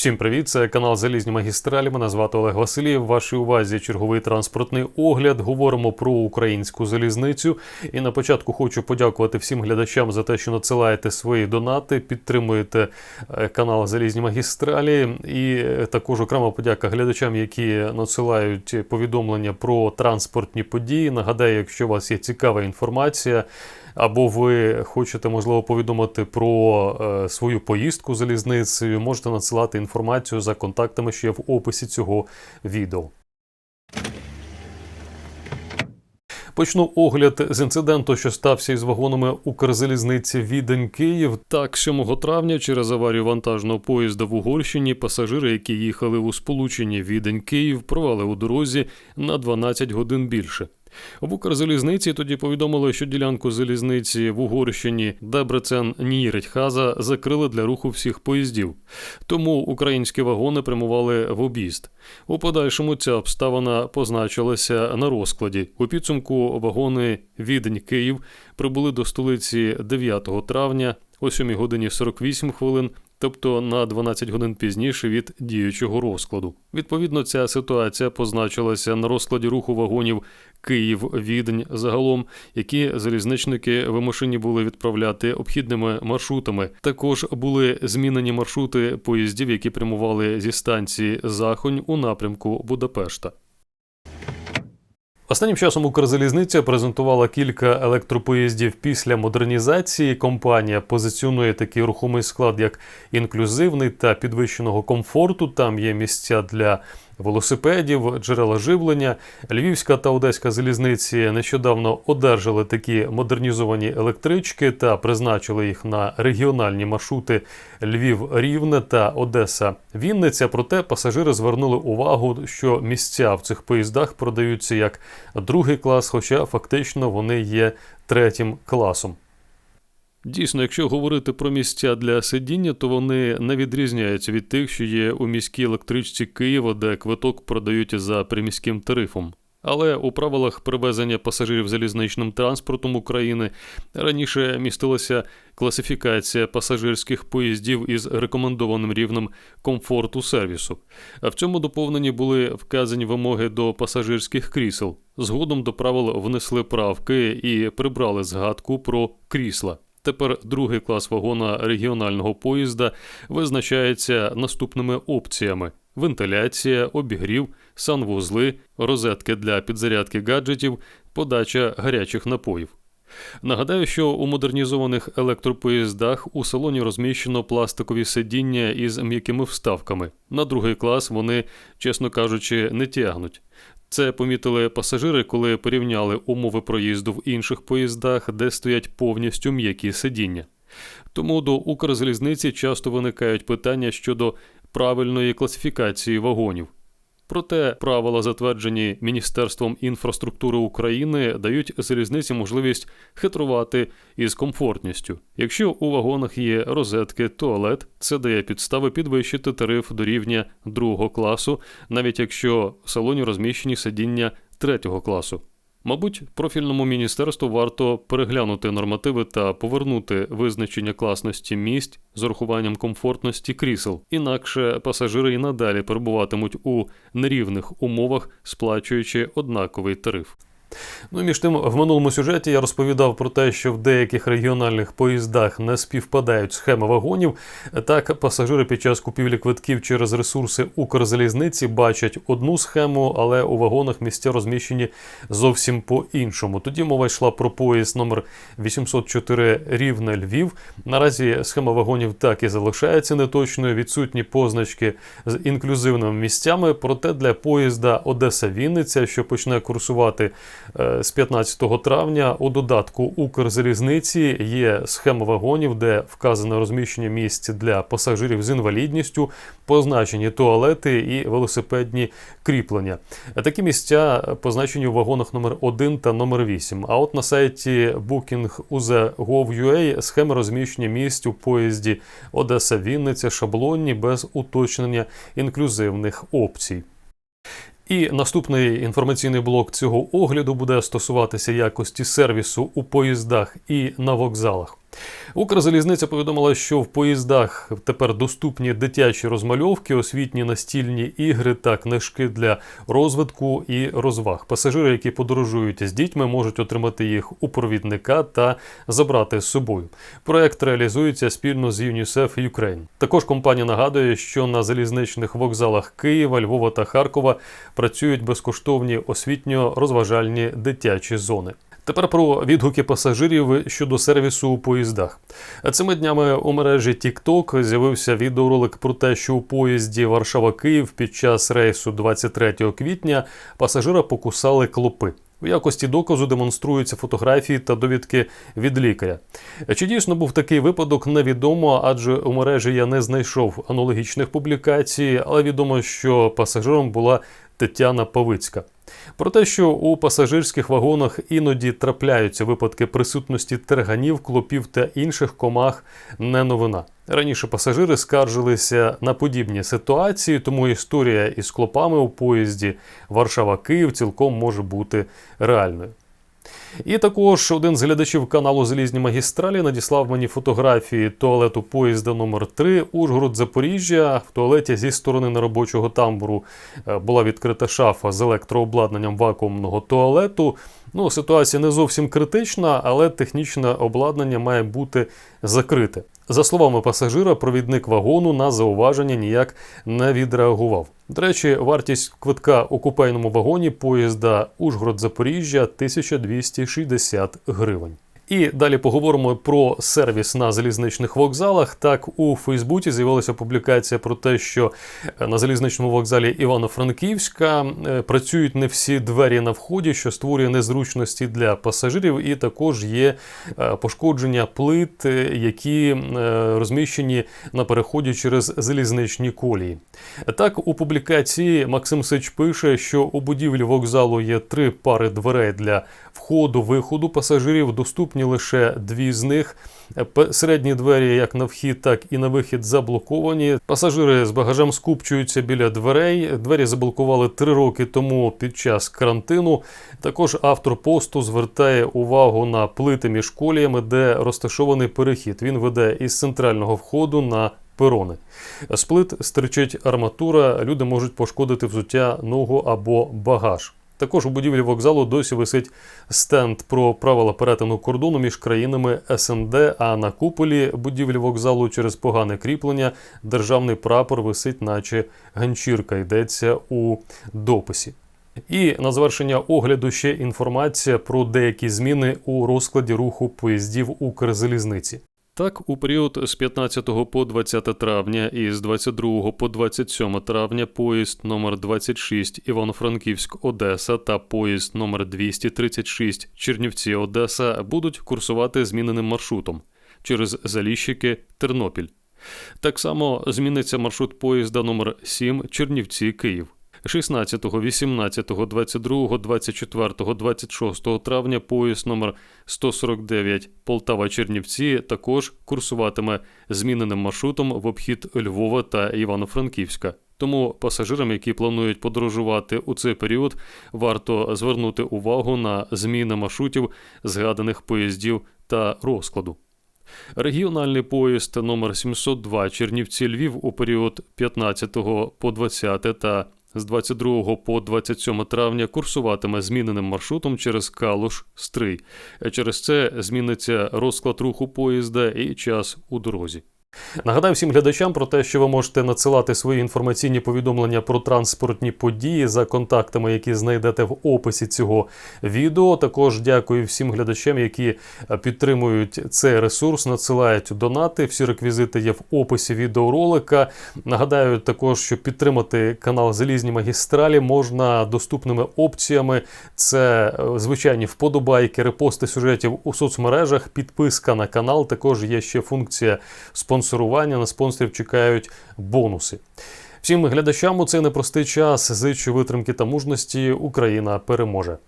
Всім привіт! Це канал Залізні магістралі. Мене звати Олег Василів. Вашій увазі черговий транспортний огляд. Говоримо про українську залізницю. І на початку хочу подякувати всім глядачам за те, що надсилаєте свої донати, підтримуєте е, канал Залізні магістралі. І е, також окрема подяка глядачам, які надсилають повідомлення про транспортні події. Нагадаю, якщо у вас є цікава інформація. Або ви хочете, можливо, повідомити про е, свою поїздку залізницею, можете надсилати інформацію за контактами, що є в описі цього відео. Почну огляд з інциденту, що стався із вагонами Укрзалізниці Відень Київ. Так, 7 травня через аварію вантажного поїзда в Угорщині пасажири, які їхали у сполученні Відень Київ, провали у дорозі на 12 годин більше. В Укрзалізниці тоді повідомили, що ділянку залізниці в Угорщині Дебрецен Нієреть Хаза закрили для руху всіх поїздів. Тому українські вагони прямували в об'їзд. У подальшому ця обставина позначилася на розкладі. У підсумку вагони Відень Київ прибули до столиці 9 травня о 7 годині 48 хвилин тобто на 12 годин пізніше від діючого розкладу. Відповідно, ця ситуація позначилася на розкладі руху вагонів Київ-Відень загалом, які залізничники вимушені були відправляти обхідними маршрутами. Також були змінені маршрути поїздів, які прямували зі станції Захонь у напрямку Будапешта. Останнім часом Укрзалізниця презентувала кілька електропоїздів після модернізації. Компанія позиціонує такий рухомий склад як інклюзивний та підвищеного комфорту. Там є місця для велосипедів, джерела живлення. Львівська та Одеська залізниці нещодавно одержали такі модернізовані електрички та призначили їх на регіональні маршрути Львів-Рівне та Одеса-Вінниця. Проте пасажири звернули увагу, що місця в цих поїздах продаються як другий клас, хоча фактично вони є третім класом. Дійсно, якщо говорити про місця для сидіння, то вони не відрізняються від тих, що є у міській електричці Києва, де квиток продають за приміським тарифом. Але у правилах перевезення пасажирів залізничним транспортом України раніше містилася класифікація пасажирських поїздів із рекомендованим рівнем комфорту сервісу. А в цьому доповненні були вказані вимоги до пасажирських крісел. Згодом до правил внесли правки і прибрали згадку про крісла. Тепер другий клас вагона регіонального поїзда визначається наступними опціями: вентиляція, обігрів, санвузли, розетки для підзарядки гаджетів, подача гарячих напоїв. Нагадаю, що у модернізованих електропоїздах у салоні розміщено пластикові сидіння із м'якими вставками. На другий клас вони, чесно кажучи, не тягнуть. Це помітили пасажири, коли порівняли умови проїзду в інших поїздах, де стоять повністю м'які сидіння. Тому до Укрзалізниці часто виникають питання щодо правильної класифікації вагонів. Проте правила, затверджені Міністерством інфраструктури України, дають залізниці можливість хитрувати із комфортністю. Якщо у вагонах є розетки, туалет, це дає підстави підвищити тариф до рівня другого класу, навіть якщо в салоні розміщені сидіння третього класу. Мабуть, профільному міністерству варто переглянути нормативи та повернути визначення класності місць з урахуванням комфортності крісел, інакше пасажири і надалі перебуватимуть у нерівних умовах, сплачуючи однаковий тариф. Ну між тим, в минулому сюжеті я розповідав про те, що в деяких регіональних поїздах не співпадають схеми вагонів. Так, пасажири під час купівлі квитків через ресурси Укрзалізниці бачать одну схему, але у вагонах місця розміщені зовсім по-іншому. Тоді мова йшла про поїзд номер 804 Рівне Львів. Наразі схема вагонів так і залишається неточною. Відсутні позначки з інклюзивними місцями. Проте для поїзда Одеса-Вінниця, що почне курсувати. Е, з 15 травня у додатку Укрзалізниці є схема вагонів, де вказане розміщення місць для пасажирів з інвалідністю, позначені туалети і велосипедні кріплення. Такі місця позначені у вагонах номер 1 та номер 8 А от на сайті Booking.uze.gov.ua схеми розміщення місць у поїзді Одеса Вінниця шаблонні без уточнення інклюзивних опцій. І наступний інформаційний блок цього огляду буде стосуватися якості сервісу у поїздах і на вокзалах. Укрзалізниця повідомила, що в поїздах тепер доступні дитячі розмальовки, освітні настільні ігри та книжки для розвитку і розваг. Пасажири, які подорожують з дітьми, можуть отримати їх у провідника та забрати з собою. Проект реалізується спільно з UNICEF Ukraine. Також компанія нагадує, що на залізничних вокзалах Києва, Львова та Харкова працюють безкоштовні освітньо-розважальні дитячі зони. Тепер про відгуки пасажирів щодо сервісу у поїздах. Цими днями у мережі TikTok з'явився відеоролик про те, що у поїзді Варшава-Київ під час рейсу 23 квітня пасажира покусали клопи. У якості доказу демонструються фотографії та довідки від лікаря. Чи дійсно був такий випадок, невідомо, адже у мережі я не знайшов аналогічних публікацій, але відомо, що пасажиром була Тетяна Павицька. Про те, що у пасажирських вагонах іноді трапляються випадки присутності терганів, клопів та інших комах, не новина. Раніше пасажири скаржилися на подібні ситуації, тому історія із клопами у поїзді Варшава-Київ цілком може бути реальною. І також один з глядачів каналу Залізні магістралі надіслав мені фотографії туалету поїзда номер 3 Ужгород Запоріжжя. В туалеті зі сторони неробочого тамбуру е, була відкрита шафа з електрообладнанням вакуумного туалету. Ну, ситуація не зовсім критична, але технічне обладнання має бути закрите. За словами пасажира, провідник вагону на зауваження ніяк не відреагував. До речі, вартість квитка у купейному вагоні поїзда Ужгород-Запоріжжя 1260 гривень. І далі поговоримо про сервіс на залізничних вокзалах. Так, у Фейсбуці з'явилася публікація про те, що на залізничному вокзалі Івано-Франківська е, працюють не всі двері на вході, що створює незручності для пасажирів, і також є е, пошкодження плит, е, які розміщені на переході через залізничні колії. Так, у публікації Максим Сич пише, що у будівлі вокзалу є три пари дверей для входу-виходу пасажирів, доступні лише дві з них. Середні двері, як на вхід, так і на вихід, заблоковані. Пасажири з багажем скупчуються біля дверей. Двері заблокували три роки тому під час карантину. Також автор посту звертає увагу на плити між коліями, де розташований перехід. Він веде із центрального входу на перони. З плит стричить арматура, люди можуть пошкодити взуття ногу або багаж. Також у будівлі вокзалу досі висить стенд про правила перетину кордону між країнами СНД. А на куполі будівлі вокзалу через погане кріплення державний прапор висить, наче ганчірка. Йдеться у дописі. І на завершення огляду ще інформація про деякі зміни у розкладі руху поїздів Укрзалізниці. Так, у період з 15 по 20 травня і з 22 по 27 травня поїзд номер 26 Івано-Франківськ Одеса та поїзд номер 236 Чернівці Одеса будуть курсувати зміненим маршрутом через Заліщики Тернопіль. Так само зміниться маршрут поїзда номер 7 Чернівці Київ. 16, 18, 22, 24, 26 травня поїзд номер 149 Полтава Чернівці також курсуватиме зміненим маршрутом в обхід Львова та Івано-Франківська. Тому пасажирам, які планують подорожувати у цей період, варто звернути увагу на зміни маршрутів згаданих поїздів та розкладу. Регіональний поїзд номер 702 Чернівці Львів у період 15 по 20 та з 22 по 27 травня курсуватиме зміненим маршрутом через Калуш Стрий. Через це зміниться розклад руху поїзда і час у дорозі. Нагадаю всім глядачам про те, що ви можете надсилати свої інформаційні повідомлення про транспортні події за контактами, які знайдете в описі цього відео. Також дякую всім глядачам, які підтримують цей ресурс, надсилають донати. Всі реквізити є в описі відеоролика. Нагадаю також, що підтримати канал Залізні магістралі можна доступними опціями. Це е, звичайні вподобайки, репости сюжетів у соцмережах, підписка на канал. Також є ще функція спонсорування спонсорування. На спонсорів чекають бонуси. Всім глядачам у цей непростий час зичу витримки та мужності. Україна переможе.